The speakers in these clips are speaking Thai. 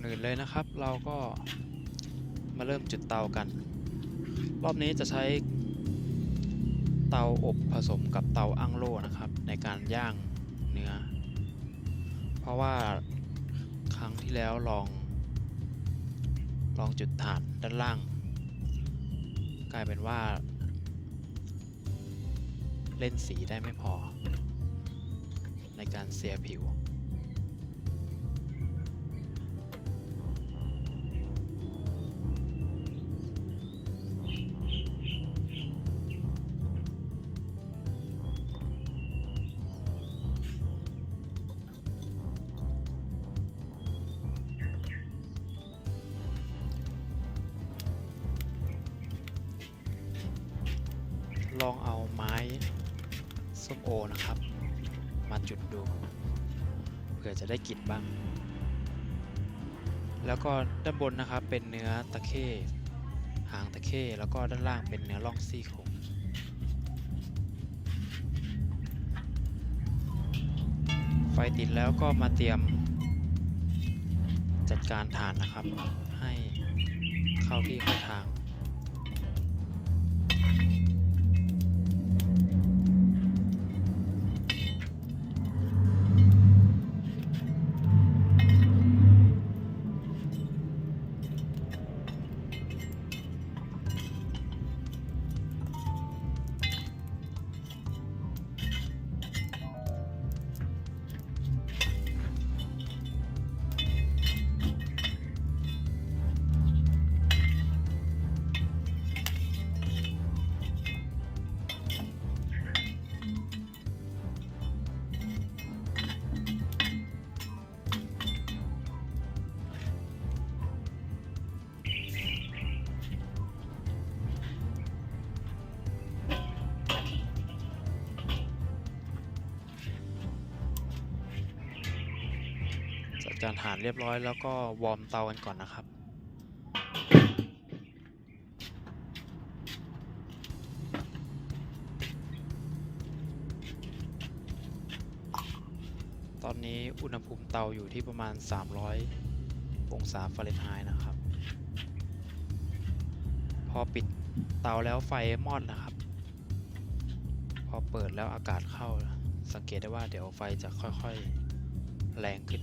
อนอื่นเลยนะครับ เราก็มาเริ่มจุดเตากัน รอบนี้จะใช้เตาอบผสมกับเตาอั้งโล่นะครับ ในการย่างเนื้อ เพราะว่าครั้งที่แล้วลอง ลองจุดถ่านด้านล่าง กลายเป็นว่า เล่นสีได้ไม่พอ ในการเสียผิว ลองเอาไม้ส้มโอนะครับ มาจุดดูเผื่อจะได้กลิ่นบ้าง แล้วก็ด้านบนนะครับเป็นเนื้อตะเข้หางตะเข้แล้วก็ด้านล่างเป็นเนื้อล่องซี่โครงไฟติดแล้วก็มาเตรียมจัดการฐานนะครับ ให้เข้าที่เข้าทาง จัดการฐานเรียบร้อยแล้วก็วอร์มเตากันก่อนนะครับตอนนี้อุณหภูมิเตาอยู่ที่ประมาณ 300 องศาฟาเรนไฮต์นะครับ พอปิดเตาแล้วไฟมอดนะครับ พอเปิดแล้วอากาศเข้า สังเกตได้ว่าเดี๋ยวไฟจะค่อยๆ แรงขึ้น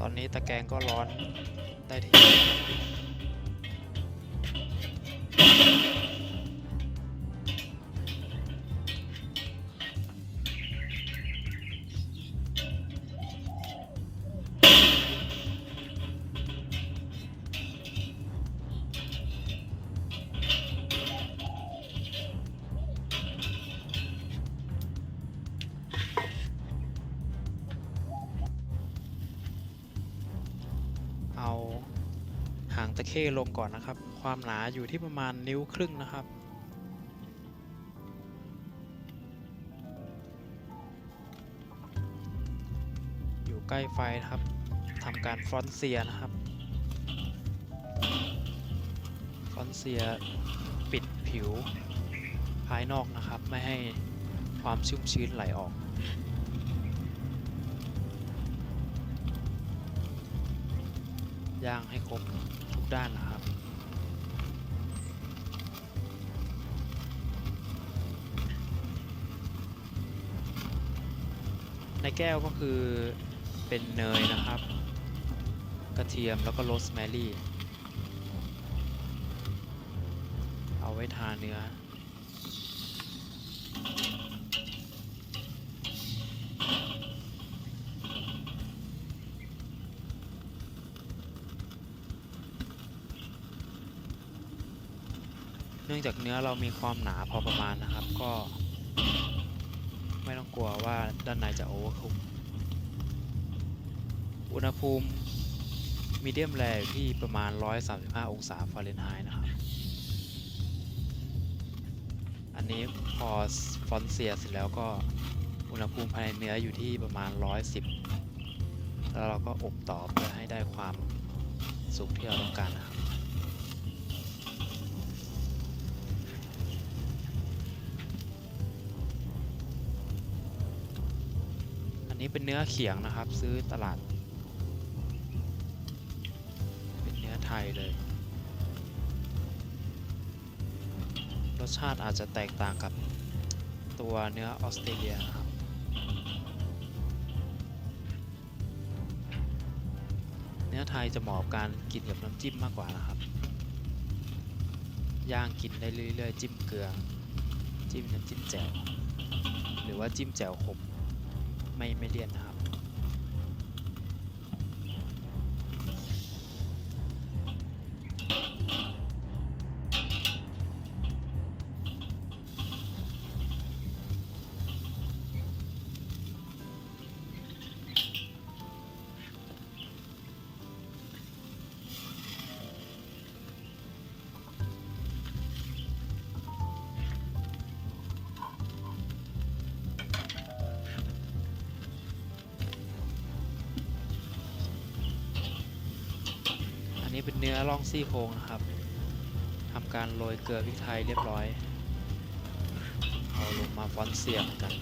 ตอนนี้ตะแกรงก็ร้อนได้ที่ หางตะเข้ลงก่อนนะครับ ความหนาอยู่ที่ประมาณนิ้วครึ่งนะครับ อยู่ใกล้ไฟนะครับทำการฟอนเซียนะครับ ฟอนเซียปิดผิวภายนอกนะครับ ไม่ให้ความชุ่มชื้นไหลออก ย่างให้ครบทุกด้านนะครับ ในแก้วก็คือเป็นเนยนะครับ กระเทียมแล้วก็โรสแมรี่ เอาไว้ทาเนื้อ เนื่องจากเนื้อเรามีความหนาพอประมาณนะครับ ก็ ไม่ต้องกลัวว่าด้านในจะโอเวอร์คุกอุณหภูมิมีเดียมแรอยู่ที่ประมาณ 135 องศาฟาเรนไฮต์นะครับ อันนี้พอฟอนเสียเสร็จแล้วก็อุณหภูมิภายในเนื้ออยู่ที่ประมาณ 110 แล้วเราก็อบต่อเพื่อให้ได้ความสุกที่เราต้องการนะครับ นี้เป็นเนื้อเขียงนะครับ ซื้อตลาด เป็นเนื้อไทยเลย รสชาติอาจจะแตกต่างกับตัวเนื้อออสเตรเลียนะครับ เนื้อไทยจะเหมาะกับการกินกับน้ำจิ้มมากกว่านะครับ ย่างกินได้เรื่อยๆ จิ้มเกลือ จิ้มน้ำจิ้มแจ่ว หรือว่าจิ้มแจ่วขม ไม่ไม่เลี่ยนนะครับ เป็นเนื้อล่องซี่โครงนะครับทำการโรยเกลือพริกไทยเรียบร้อย เอาลงมาฟอนเสียบกัน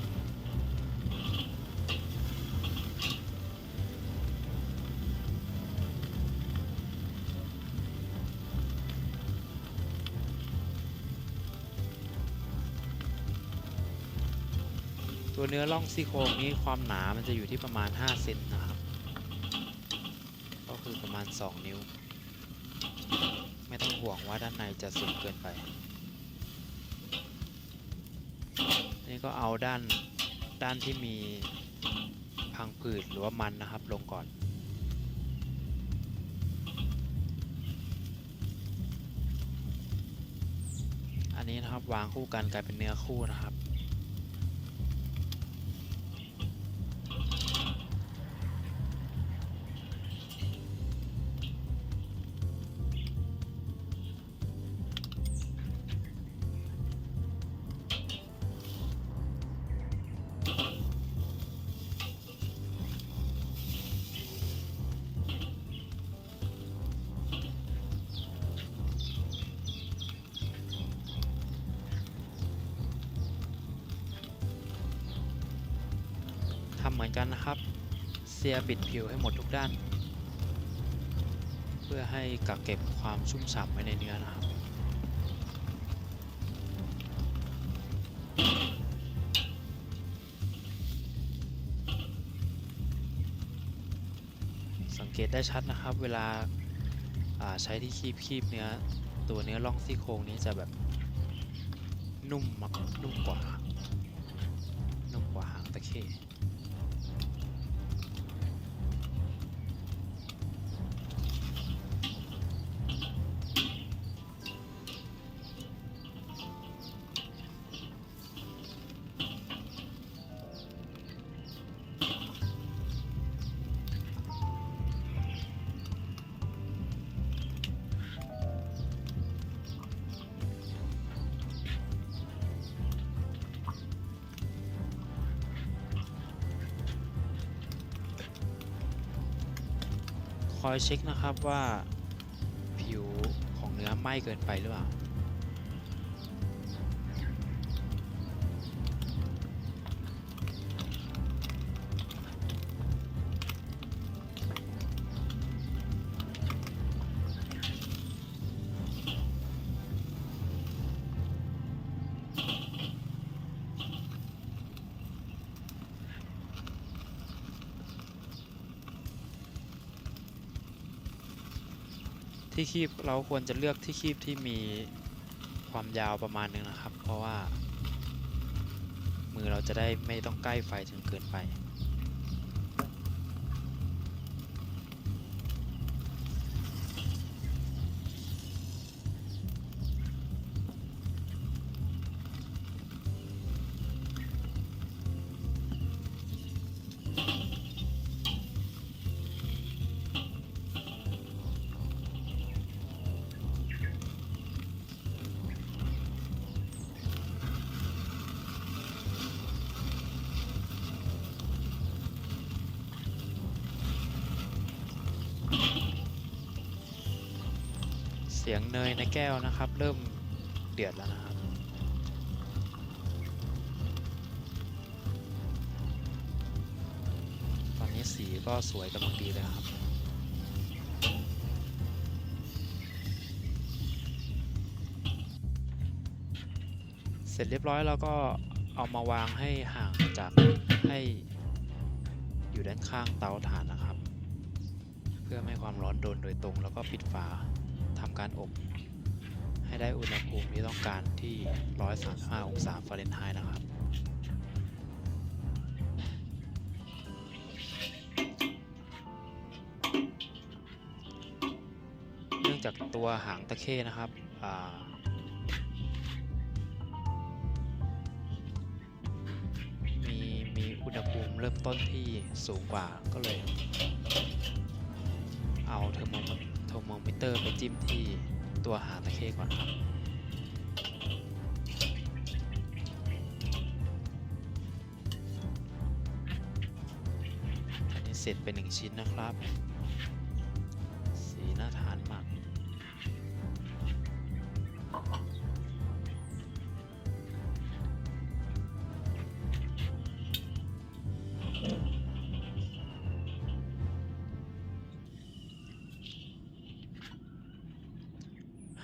ตัวเนื้อล่องซี่โครงนี้ความหนามันจะอยู่ที่ประมาณ 5 เซนนะครับ ก็คือประมาณ 2 นิ้ว ไม่ต้องห่วงว่าด้านในจะสุกเกินไป นี่ก็เอาด้านด้านที่มีพังผืดหรือว่ามันนะครับลงก่อนอันนี้นะครับวางคู่กันกลายเป็นเนื้อคู่นะครับ มือนกันนะครับ เสียบิดผิวให้หมดทุกด้าน เพื่อให้กักเก็บความชุ่มฉ่ำไว้ในเนื้อนะครับสังเกตได้ชัดนะครับ เวลาาใช้ที่คีบคีบเนื้อตัวเนื้อล่องซี่โครงนี้จะแบบนุ่มมากนุ่มกว่านุ่มกว่าหางตะเข้ อยเช็คนะครับว่าผิวของเนื้อไหม้เกินไปหรือเปล่า ที่คีบเราควรจะเลือกที่คีบที่มีความยาวประมาณหนึงนะครับ เพราะว่า มือเราจะได้ไม่ต้องใกล้ไฟจนเกินไป สียงเนยในแก้วนะครับ เริ่มเดือดแล้วนะครับ ตอนนี้สีก็สวยกำลังดีเลยครับเสร็จเรียบร้อยแล้วก็เอามาวางให้ห่างจากให้อยู่ด้านข้างเตาถ่านนะครับ เพื่อไม่ให้ความร้อนโดนโดยตรงแล้วก็ปิดฝาำการอบ ให้ได้อุณหภูมิที่ต้องการที่ 135 องศาฟาเรนไฮต์นะครับ เนื่องจากตัวหางตะเข้นะครับมีมีอุณหภูมิเริ่มต้นที่สูงกว่าก็เลย เอาเทอร์โมเทมโมมิเตอร์ไปจิ้มที่ตัวหางตะเข้ก่อนครับ อันนี้เสร็จเป็นหนึ่งชิ้นนะครับ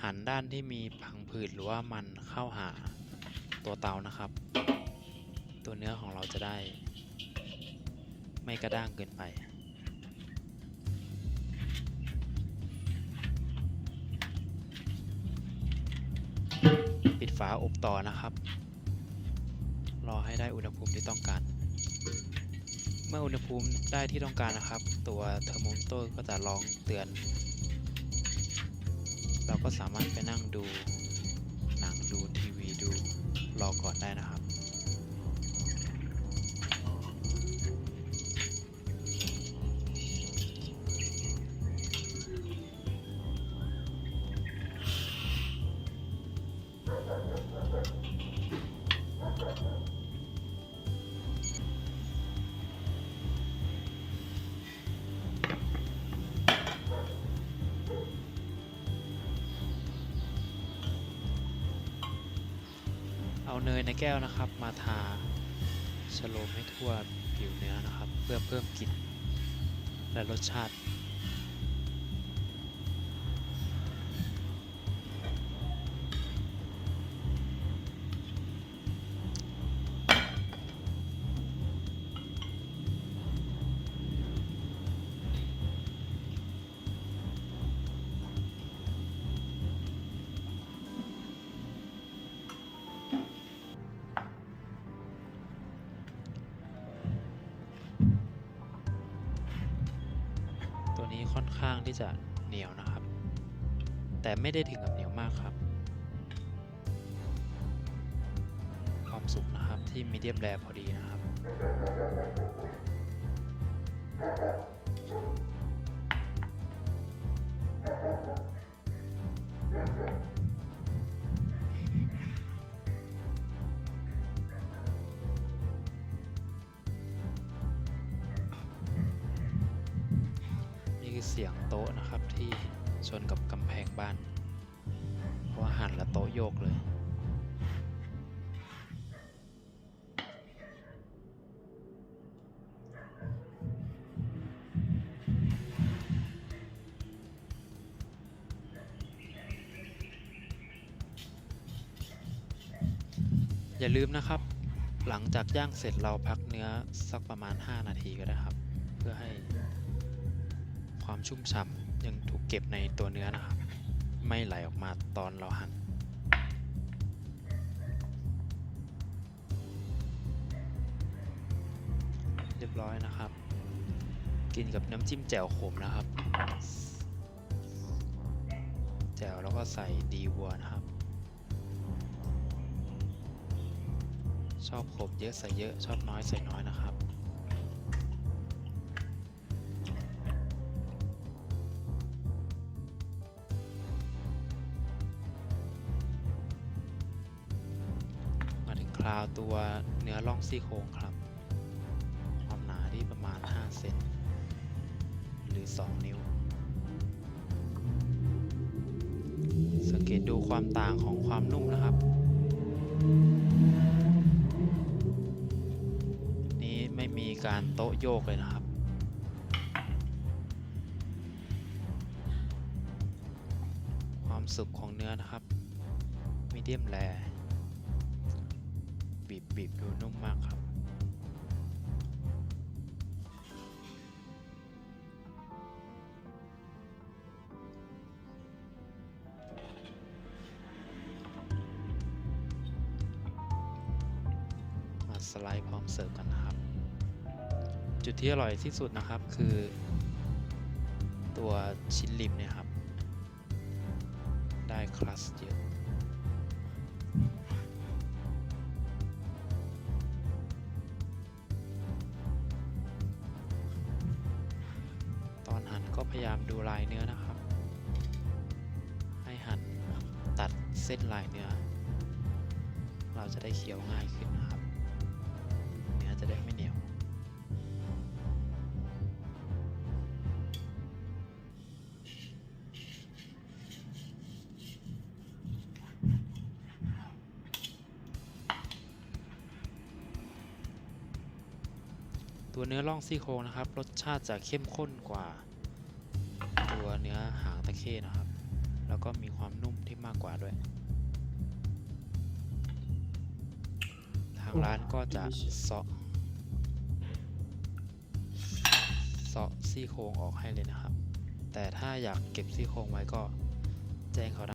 หันด้านที่มีพังผืดหรือว่ามันเข้าหาตัวเตานะครับ ตัวเนื้อของเราจะได้ ไม่กระด้างเกินไปปิดฝาอบต่อนะครับ รอให้ได้อุณหภูมิที่ต้องการ เมื่ออุณหภูมิได้ที่ต้องการนะครับ ตัวเทอร์โมมิเตอร์ก็จะร้องเตือน เราก็สามารถไปนั่งดูหนังดูทีวีดูรอก่อนได้นะครับ เอาเนยในแก้วนะครับ มาทาชโลมให้ทั่วผิวเนื้อนะครับ เพื่อเพิ่มกลิ่นและรสชาติ ข้างที่จะเหนียวนะครับ แต่ไม่ได้ถึงกับเหนียวมากครับ ความสุกนะครับที่มีเดียมแรพอดีนะครับนี่ คือเสียงโต๊ะนะครับที่ชนกับกำแพงบ้าน เพราะว่าหันแล้วโต๊ะโยกเลย อย่าลืมนะครับ หลังจากย่างเสร็จเราพักเนื้อสักประมาณ 5 นาทีก็ได้ครับ เพื่อให้ ความชุ่มฉ่ำยังถูกเก็บในตัวเนื้อนะครับ ไม่ไหลออกมาตอนเราหั่นเรียบร้อยนะครับ กินกับน้ำจิ้มแจ่วขมนะครับ แจ่วแล้วก็ใส่ดีวัวนะครับ ชอบขมเยอะใส่เยอะชอบน้อยใส่น้อยนะครับ ตัวเนื้อล่องซี่โครงครับ ความหนาที่ประมาณ 5 เซนหรือ 2 นิ้ว สังเกตดูความต่างของความนุ่มนะครับ นี้ไม่มีการโต๊ะโยกเลยนะครับความสุกของเนื้อนะครับมีเดียมแร บีบบีบดูนุ่มมากครับ มาสไลด์พร้อมเสิร์ฟกันนะครับ จุดที่อร่อยที่สุดนะครับคือ ตัวชิ้นริมเนี่ยครับ ได้คลัสเยอะ ได้เคี้ยวง่ายขึ้นนะครับ เนื้อจะได้ไม่เหนียว ตัวเนื้อล่องซี่โครงนะครับ รสชาติจะเข้มข้นกว่า ตัวเนื้อหางตะเข้นะครับ แล้วก็มีความนุ่มที่มากกว่าด้วยางร้านก็จะเซาะเซาะซี่โครงออกให้เลยนะครับ แต่ถ้าอยากเก็บซี่โครงไว้ก็แจ้งเขาได้